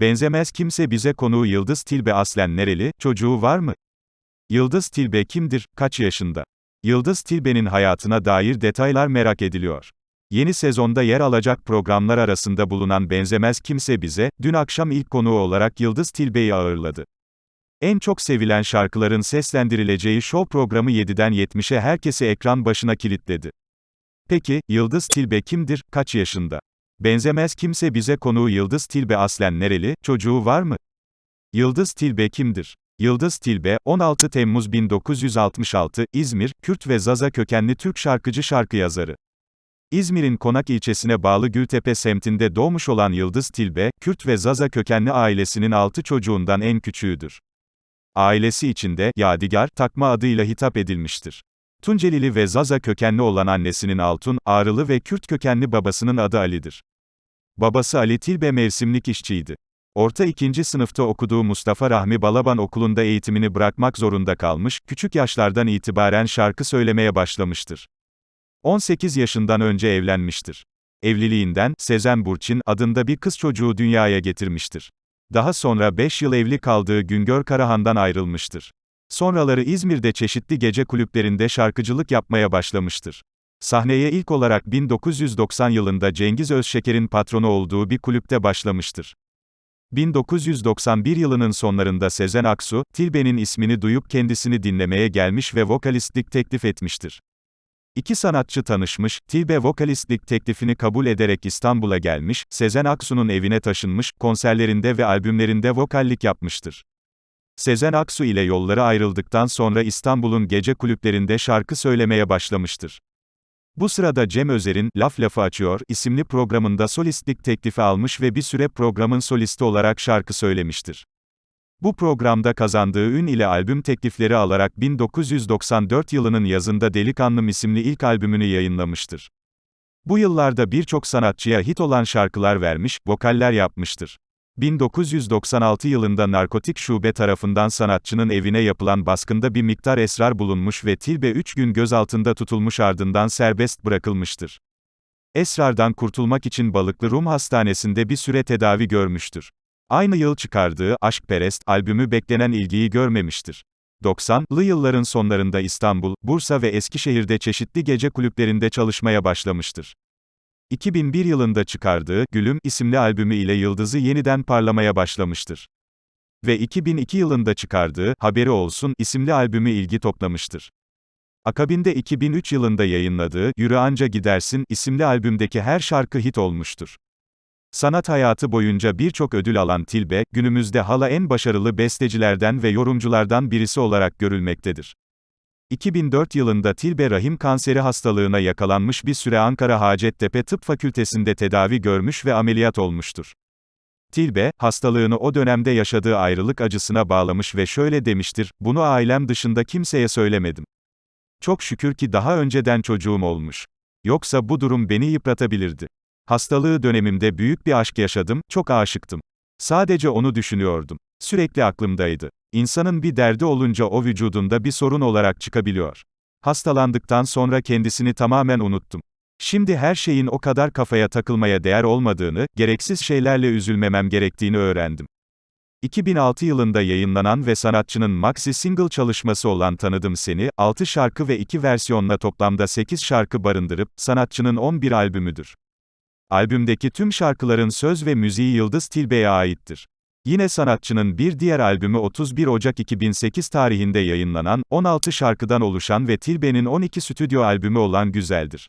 Benzemez kimse bize konuğu Yıldız Tilbe aslen nereli, çocuğu var mı? Yıldız Tilbe kimdir, kaç yaşında? Yıldız Tilbe'nin hayatına dair detaylar merak ediliyor. Yeni sezonda yer alacak programlar arasında bulunan Benzemez Kimse Bize, dün akşam ilk konuğu olarak Yıldız Tilbe'yi ağırladı. En çok sevilen şarkıların seslendirileceği show programı 7'den 70'e herkesi ekran başına kilitledi. Peki, Yıldız Tilbe kimdir, kaç yaşında? Benzemez kimse bize konuğu Yıldız Tilbe aslen nereli, çocuğu var mı? Yıldız Tilbe kimdir? Yıldız Tilbe, 16 Temmuz 1966, İzmir, Kürt ve Zaza kökenli Türk şarkıcı şarkı yazarı. İzmir'in Konak ilçesine bağlı Gültepe semtinde doğmuş olan Yıldız Tilbe, Kürt ve Zaza kökenli ailesinin 6 çocuğundan en küçüğüdür. Ailesi içinde, Yadigar, takma adıyla hitap edilmiştir. Tuncelili ve Zaza kökenli olan annesinin Altun, Ağrılı ve Kürt kökenli babasının adı Ali'dir. Babası Ali Tilbe mevsimlik işçiydi. Orta ikinci sınıfta okuduğu Mustafa Rahmi Balaban okulunda eğitimini bırakmak zorunda kalmış, küçük yaşlardan itibaren şarkı söylemeye başlamıştır. 18 yaşından önce evlenmiştir. Evliliğinden, Sezen Burçin adında bir kız çocuğu dünyaya getirmiştir. Daha sonra 5 yıl evli kaldığı Güngör Karahan'dan ayrılmıştır. Sonraları İzmir'de çeşitli gece kulüplerinde şarkıcılık yapmaya başlamıştır. Sahneye ilk olarak 1990 yılında Cengiz Özşeker'in patronu olduğu bir kulüpte başlamıştır. 1991 yılının sonlarında Sezen Aksu, Tilbe'nin ismini duyup kendisini dinlemeye gelmiş ve vokalistlik teklif etmiştir. İki sanatçı tanışmış, Tilbe vokalistlik teklifini kabul ederek İstanbul'a gelmiş, Sezen Aksu'nun evine taşınmış, konserlerinde ve albümlerinde vokallik yapmıştır. Sezen Aksu ile yolları ayrıldıktan sonra İstanbul'un gece kulüplerinde şarkı söylemeye başlamıştır. Bu sırada Cem Özer'in Laf Lafı Açıyor isimli programında solistlik teklifi almış ve bir süre programın solisti olarak şarkı söylemiştir. Bu programda kazandığı ün ile albüm teklifleri alarak 1994 yılının yazında Delikanlım isimli ilk albümünü yayınlamıştır. Bu yıllarda birçok sanatçıya hit olan şarkılar vermiş, vokaller yapmıştır. 1996 yılında narkotik şube tarafından sanatçının evine yapılan baskında bir miktar esrar bulunmuş ve Tilbe 3 gün gözaltında tutulmuş ardından serbest bırakılmıştır. Esrardan kurtulmak için Balıklı Rum Hastanesi'nde bir süre tedavi görmüştür. Aynı yıl çıkardığı Aşkperest albümü beklenen ilgiyi görmemiştir. 90'lı yılların sonlarında İstanbul, Bursa ve Eskişehir'de çeşitli gece kulüplerinde çalışmaya başlamıştır. 2001 yılında çıkardığı Gülüm isimli albümü ile yıldızı yeniden parlamaya başlamıştır. Ve 2002 yılında çıkardığı Haberi Olsun isimli albümü ilgi toplamıştır. Akabinde 2003 yılında yayınladığı Yürü Anca Gidersin isimli albümdeki her şarkı hit olmuştur. Sanat hayatı boyunca birçok ödül alan Tilbe, günümüzde hala en başarılı bestecilerden ve yorumculardan birisi olarak görülmektedir. 2004 yılında Tilbe rahim kanseri hastalığına yakalanmış bir süre Ankara Hacettepe Tıp Fakültesinde tedavi görmüş ve ameliyat olmuştur. Tilbe, hastalığını o dönemde yaşadığı ayrılık acısına bağlamış ve şöyle demiştir, bunu ailem dışında kimseye söylemedim. Çok şükür ki daha önceden çocuğum olmuş. Yoksa bu durum beni yıpratabilirdi. Hastalığı dönemimde büyük bir aşk yaşadım, çok aşıktım. Sadece onu düşünüyordum. Sürekli aklımdaydı. İnsanın bir derdi olunca o vücudunda bir sorun olarak çıkabiliyor. Hastalandıktan sonra kendisini tamamen unuttum. Şimdi her şeyin o kadar kafaya takılmaya değer olmadığını, gereksiz şeylerle üzülmemem gerektiğini öğrendim. 2006 yılında yayınlanan ve sanatçının maxi single çalışması olan Tanıdım Seni, 6 şarkı ve 2 versiyonla toplamda 8 şarkı barındırıp, sanatçının 11 albümüdür. Albümdeki tüm şarkıların söz ve müziği Yıldız Tilbe'ye aittir. Yine sanatçının bir diğer albümü 31 Ocak 2008 tarihinde yayınlanan, 16 şarkıdan oluşan ve Tilbe'nin 12 stüdyo albümü olan Güzeldir.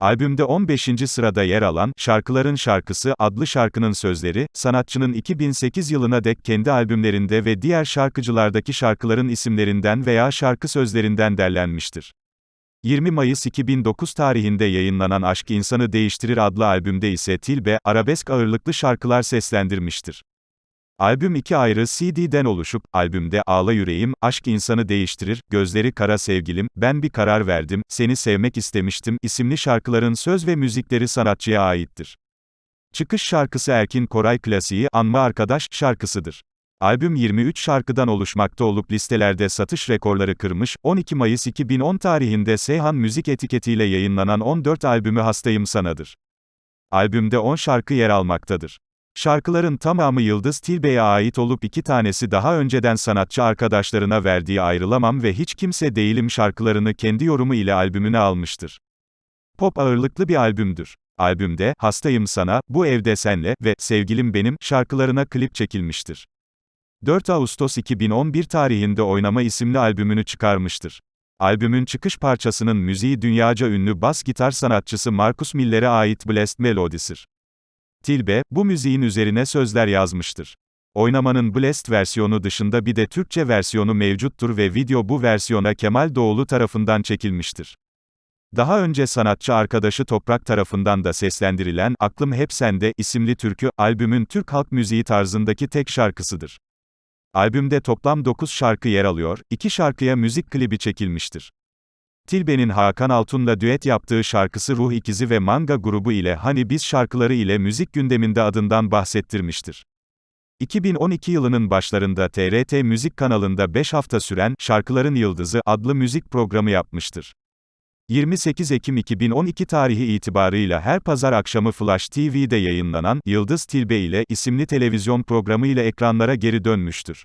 Albümde 15. sırada yer alan, Şarkıların Şarkısı adlı şarkının sözleri, sanatçının 2008 yılına dek kendi albümlerinde ve diğer şarkıcılardaki şarkıların isimlerinden veya şarkı sözlerinden derlenmiştir. 20 Mayıs 2009 tarihinde yayınlanan Aşk İnsanı Değiştirir adlı albümde ise Tilbe, arabesk ağırlıklı şarkılar seslendirmiştir. Albüm iki ayrı CD'den oluşup, albümde Ağla Yüreğim, Aşk İnsanı Değiştirir, Gözleri Kara Sevgilim, Ben Bir Karar Verdim, Seni Sevmek İstemiştim isimli şarkıların söz ve müzikleri sanatçıya aittir. Çıkış şarkısı Erkin Koray klasiği, Anma Arkadaş, şarkısıdır. Albüm 23 şarkıdan oluşmakta olup listelerde satış rekorları kırmış, 12 Mayıs 2010 tarihinde Seyhan Müzik etiketiyle yayınlanan 14 albümü Hastayım Sanadır. Albümde 10 şarkı yer almaktadır. Şarkıların tamamı Yıldız Tilbe'ye ait olup iki tanesi daha önceden sanatçı arkadaşlarına verdiği Ayrılamam ve Hiç Kimse Değilim şarkılarını kendi yorumu ile albümüne almıştır. Pop ağırlıklı bir albümdür. Albümde, Hastayım Sana, Bu Evde Senle ve Sevgilim Benim şarkılarına klip çekilmiştir. 4 Ağustos 2011 tarihinde Oynama isimli albümünü çıkarmıştır. Albümün çıkış parçasının müziği dünyaca ünlü bas gitar sanatçısı Marcus Miller'e ait Blessed Melodies'ir. Tilbe, bu müziğin üzerine sözler yazmıştır. Oynamanın Blessed versiyonu dışında bir de Türkçe versiyonu mevcuttur ve video bu versiyona Kemal Doğulu tarafından çekilmiştir. Daha önce sanatçı arkadaşı Toprak tarafından da seslendirilen Aklım Hep Sende isimli türkü, albümün Türk halk müziği tarzındaki tek şarkısıdır. Albümde toplam 9 şarkı yer alıyor, 2 şarkıya müzik klibi çekilmiştir. Tilbe'nin Hakan Altun'la düet yaptığı şarkısı Ruh İkizi ve Manga grubu ile Hani Biz şarkıları ile müzik gündeminde adından bahsettirmiştir. 2012 yılının başlarında TRT Müzik kanalında 5 hafta süren Şarkıların Yıldızı adlı müzik programı yapmıştır. 28 Ekim 2012 tarihi itibarıyla her pazar akşamı Flash TV'de yayınlanan Yıldız Tilbe ile isimli televizyon programı ile ekranlara geri dönmüştür.